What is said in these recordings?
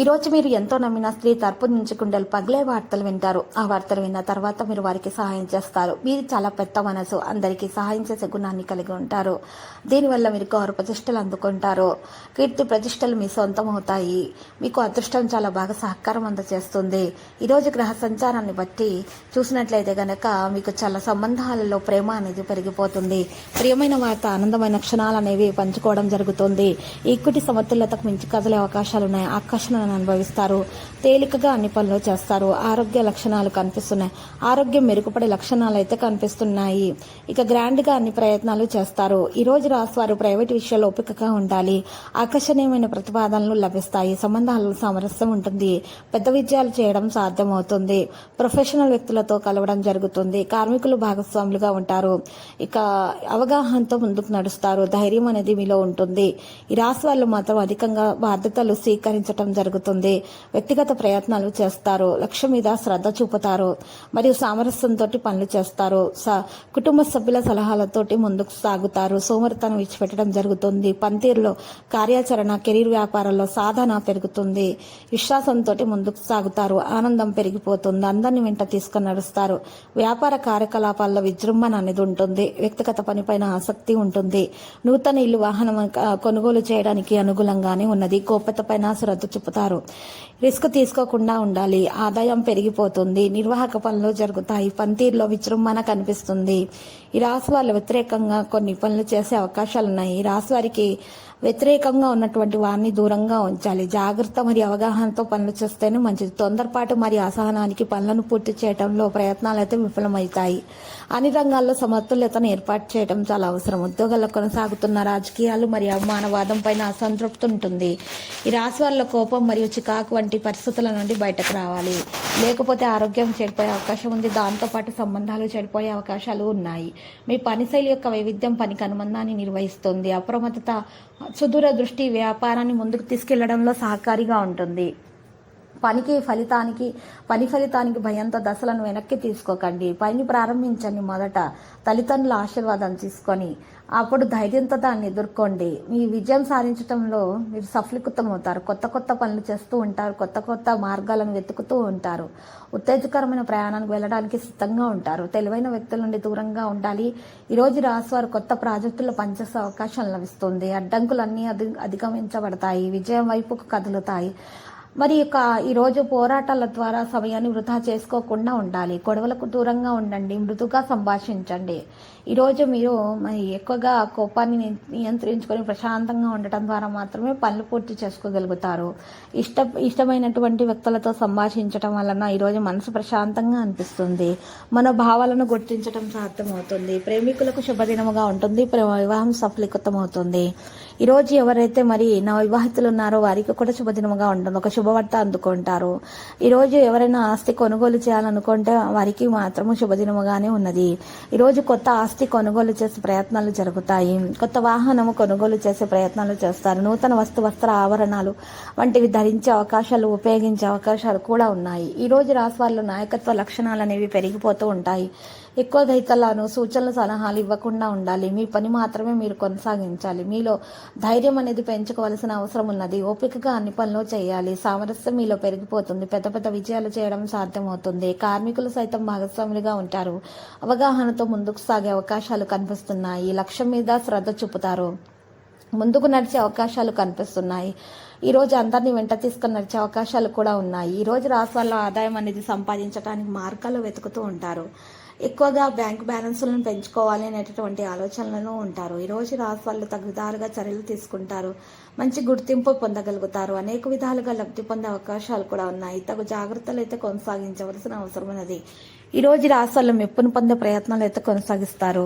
ఈరోజు మీరు ఎంతో నమ్మిన స్త్రీ తరపు నుంచి కుండలు పగిలే వార్తలు వింటారు. ఆ వార్తలు విన్న తర్వాత మీరు వారికి సహాయం చేస్తారు. మీరు చాలా పెద్ద మనసు. అందరికీ సహాయం చేసే గుణాన్ని కలిగి ఉంటారు. దీనివల్ల మీరు గౌరవ ప్రతిష్టలు అందుకుంటారు. కీర్తి ప్రతిష్టలు మీ సొంతం అవుతాయి. మీకు అదృష్టం చాలా బాగా సహకారం అందజేస్తుంది. ఈరోజు గ్రహ సంచారాన్ని బట్టి చూసినట్లయితే గనక మీకు చాలా సంబంధాలలో ప్రేమ అనేది పెరిగిపోతుంది. ప్రియమైన వార్త ఆనందమైన క్షణాలు అనేవి పంచుకోవడం జరుగుతుంది. ఈక్విటీ సమతుల్యతకు మించి కదలే అవకాశాలు ఉన్నాయి ఆకర్షణను అనుభవిస్తారు. తేలికగా అన్ని పనులు చేస్తారు. ఆరోగ్య లక్షణాలు కనిపిస్తున్నాయి. ఆరోగ్యం మెరుగుపడే లక్షణాలు అయితే కనిపిస్తున్నాయి. ఇక గ్రాండ్గా అన్ని ప్రయత్నాలు చేస్తారు. ఈరోజు రోజు రాసువారు ప్రైవేట్ విషయాల్లో ఓపికగా ఉండాలి. ఆకర్షణీయమైన ప్రతిపాదనలు లభిస్తాయి. సంబంధాలలో సామరస్యం ఉంటుంది. పెద్ద విజయాలు చేయడం సాధ్యమవుతుంది. ప్రొఫెషనల్ వ్యక్తులతో కలవడం జరుగుతుంది. కార్మికులు భాగస్వాములుగా ఉంటారు. ఇక అవగాహనతో ముందుకు నడుస్తారు. ధైర్యం అనేది మీలో ఉంటుంది. ఈ రాశి వాళ్ళు మాత్రం అధికంగా బాధ్యతలు స్వీకరించడం జరుగుతుంది. వ్యక్తిగత ప్రయత్నాలు చేస్తారు. లక్ష్యం మీద శ్రద్ధ చూపుతారు. మరియు సామరస్యంతో పనులు చేస్తారు. స- కుటుంబ సభ్యుల సలహాలతోటి ముందుకు సాగుతారు. సోమరితనం విడిచిపెట్టడం జరుగుతుంది. పనితీరులో కార్యాచరణ కెరీర్ వ్యాపారంలో సాధన పెరుగుతుంది. విశ్వాసంతో ముందుకు సాగుతారు. ఆనందం పెరిగిపోతుంది. అందరిని వెంట తీసుకుని నడుస్తారు. వ్యాపార కార్యకలాపాల్లో విజృంభణ అనేది ఉంటుంది. వ్యక్తిగత పనిపైన ఆసక్తి ఉంటుంది. నూతన ఇల్లు వాహనం కొనుగోలు చేయడానికి అనుకూలంగానే ఉన్నది. గోప్యత పైన శ్రద్ధ చూపుతారు. రిస్క్ తీసుకోకుండా ఉండాలి. ఆదాయం పెరిగిపోతుంది. నిర్వాహక పనులు జరుగుతాయి. పనితీరులో విజృంభణ కనిపిస్తుంది. ఈ రాశి వాళ్ళు వ్యతిరేకంగా కొన్ని పనులు చేసే అవకాశాలు ఉన్నాయి. ఈ రాశి వారికి వ్యతిరేకంగా ఉన్నటువంటి వారిని దూరంగా ఉంచాలి. జాగ్రత్త మరియు అవగాహనతో పనులు చేస్తేనే మంచిది. తొందరపాటు మరియు అసహనానికి పనులను పూర్తి చేయడంలో ప్రయత్నాలు అయితే విఫలమవుతాయి. అన్ని రంగాల్లో సమతుల్యతను ఏర్పాటు చేయడం చాలా అవసరం. ఉద్యోగాల్లో కొనసాగుతున్న రాజకీయాలు మరియు అవమానవాదం పైన అసంతృప్తి ఉంటుంది. ఈ రాశి వాళ్ళ కోపం మరియు చికాకు వంటి పరిస్థితుల నుండి బయటకు రావాలి. లేకపోతే ఆరోగ్యం చెడిపోయే అవకాశం ఉంది. దాంతోపాటు సంబంధాలు చెడిపోయే అవకాశాలు ఉన్నాయి. మీ పని శైలి యొక్క వైవిధ్యం పనికి అనుబంధాన్ని నిర్వహిస్తుంది. అప్రమత్తత సుదూర దృష్టి వ్యాపారాన్ని ముందుకు తీసుకెళ్ళడంలో సహకారిగా ఉంటుంది. పనికి ఫలితానికి పని ఫలితానికి భయంతో దశలను వెనక్కి తీసుకోకండి. పని ప్రారంభించండి మొదట. తల్లిదండ్రుల ఆశీర్వాదం తీసుకొని అప్పుడు ధైర్యంతో దాన్ని ఎదుర్కోండి. మీ విజయం సాధించడంలో మీరు సఫలీకృతమవుతారు. కొత్త కొత్త పనులు చేస్తూ ఉంటారు. కొత్త కొత్త మార్గాలను వెతుకుతూ ఉంటారు. ఉత్తేజకరమైన ప్రయాణానికి వెళ్ళడానికి సిద్ధంగా ఉంటారు. తెలివైన వ్యక్తుల నుండి దూరంగా ఉండాలి. ఈరోజు రోజు రాశివారు కొత్త ప్రాజెక్టులు పనిచేసే అవకాశం లభిస్తుంది. అడ్డంకులన్నీ అధి అధిగమించబడతాయి. విజయం వైపుకు కదులుతాయి. మరి ఇక ఈరోజు పోరాటాల ద్వారా సమయాన్ని వృధా చేసుకోకుండా ఉండాలి. గొడవలకు దూరంగా ఉండండి మృదుగా సంభాషించండి. ఈరోజు మీరు మరి ఎక్కువగా కోపాన్ని నియంత్రించుకొని ప్రశాంతంగా ఉండటం ద్వారా మాత్రమే పనులు పూర్తి చేసుకోగలుగుతారు. ఇష్ట ఇష్టమైనటువంటి వ్యక్తులతో సంభాషించడం వలన ఈరోజు మనసు ప్రశాంతంగా అనిపిస్తుంది. మన భావాలను గుర్తించడం సాధ్యమవుతుంది. ప్రేమికులకు శుభదినముగా ఉంటుంది. ప్రేమ వివాహం సఫలీకృతమవుతుంది. ఈరోజు ఎవరైతే మరి నా వివాహితులు ఉన్నారో వారికి కూడా శుభదినముగా ఉంటుంది ఒక శుభవార్త అందుకుంటారు. ఈరోజు ఎవరైనా ఆస్తి కొనుగోలు చేయాలనుకుంటే వారికి మాత్రము శుభదినముగానే ఉన్నది. ఈరోజు కొత్త ఆస్తి కొనుగోలు చేసే ప్రయత్నాలు జరుగుతాయి. కొత్త వాహనము కొనుగోలు చేసే ప్రయత్నాలు చేస్తారు. నూతన వస్తు వస్త్ర ఆవరణాలు వంటివి ధరించే అవకాశాలు ఉపయోగించే అవకాశాలు కూడా ఉన్నాయి. ఈ రోజు రాశి వాళ్ళు నాయకత్వ లక్షణాలు అనేవి పెరిగిపోతూ ఉంటాయి. ఎక్కువ దైతలను సూచనలు సలహాలు ఇవ్వకుండా ఉండాలి. మీ పని మాత్రమే మీరు కొనసాగించాలి. మీలో ధైర్యం అనేది పెంచుకోవాల్సిన అవసరం ఉన్నది. ఓపికగా అన్ని పనులు చేయాలి. సామరస్యం మీలో పెరిగిపోతుంది. పెద్ద పెద్ద విజయాలు చేయడం సాధ్యమవుతుంది. కార్మికులు సైతం భాగస్వాములుగా ఉంటారు. అవగాహనతో ముందుకు సాగే అవకాశాలు కనిపిస్తున్నాయి. లక్ష్యం మీద శ్రద్ధ చూపుతారు. ముందుకు నడిచే అవకాశాలు కనిపిస్తున్నాయి. ఈ రోజు అందరినీ వెంట తీసుకుని నడిచే అవకాశాలు కూడా ఉన్నాయి. ఈరోజు రోజు రాశి వాళ్ళ ఆదాయం అనేది సంపాదించడానికి మార్గాలు వెతుకుతూ ఉంటారు. ఎక్కువగా బ్యాంక్ బ్యాలెన్స్లను పెంచుకోవాలి అనేటటువంటి ఆలోచనలను ఉంటారు. ఈరోజు రోజు రాశి వాళ్ళు తగుదారుగా చర్యలు తీసుకుంటారు. మంచి గుర్తింపు పొందగలుగుతారు. అనేక విధాలుగా లబ్ధి పొందే అవకాశాలు కూడా ఉన్నాయి. తగు జాగ్రత్తలు అయితే కొనసాగించవలసిన అవసరం ఉన్నది. ఈ రోజు రాష్ట్రాల్లో మెప్పును పొందే ప్రయత్నాలు అయితే కొనసాగిస్తారు.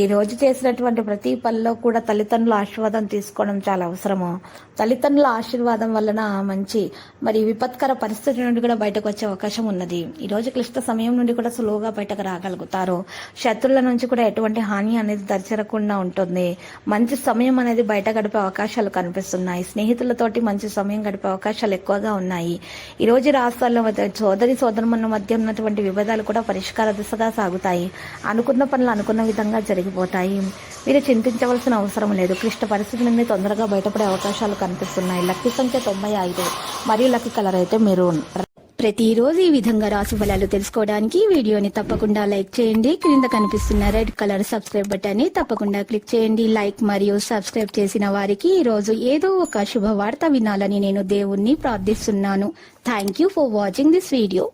ఈ రోజు చేసినటువంటి ప్రతి పనిలో కూడా తల్లిదండ్రుల ఆశీర్వాదం తీసుకోవడం చాలా అవసరము. తల్లిదండ్రుల ఆశీర్వాదం ఆశీర్వాదం వలన మంచి మరి విపత్కర పరిస్థితి నుండి కూడా బయటకు వచ్చే అవకాశం ఉన్నది. ఈ రోజు క్లిష్ట సమయం నుండి కూడా సులువుగా బయటకు రాగలుగుతారు. శత్రువుల నుంచి కూడా ఎటువంటి హాని అనేది దర్శరకుండా ఉంటుంది. మంచి సమయం అనేది బయట గడిపే అవకాశాలు కనిపిస్తున్నాయి. స్నేహితులతోటి మంచి సమయం గడిపే అవకాశాలు ఎక్కువగా ఉన్నాయి. ఈ రోజు రాష్ట్రాల్లో మధ్య సోదరి సోదరుమన్న మధ్య ఉన్నటువంటి విభేదాలు కూడా పరిష్కార దిశగా సాగుతాయి. అనుకున్న పనులు అనుకున్న విధంగా జరిగిపోతాయి. మీరు చింతించవలసిన అవసరం లేదు. క్లిష్ట పరిస్థితి నుండి తొందరగా బయటపడే అవకాశాలు కనిపిస్తున్నాయి. లక్కీ సంఖ్య తొంభై ఐదు మరియు లక్కీ కలర్ అయితే మెరూన్. ప్రతిరోజు ఈ విధంగా రాశిఫలాలు తెలుసుకోవడానికి వీడియోని తప్పకుండా లైక్ చేయండి. క్రింద కనిపిస్తున్న రెడ్ కలర్ సబ్స్క్రైబ్ బటన్ని తప్పకుండా క్లిక్ చేయండి. లైక్ మరియు సబ్స్క్రైబ్ చేసిన వారికి ఈ రోజు ఏదో ఒక శుభవార్త వినాలని నేను దేవుణ్ణి ప్రార్థిస్తున్నాను. Thank you for watching this video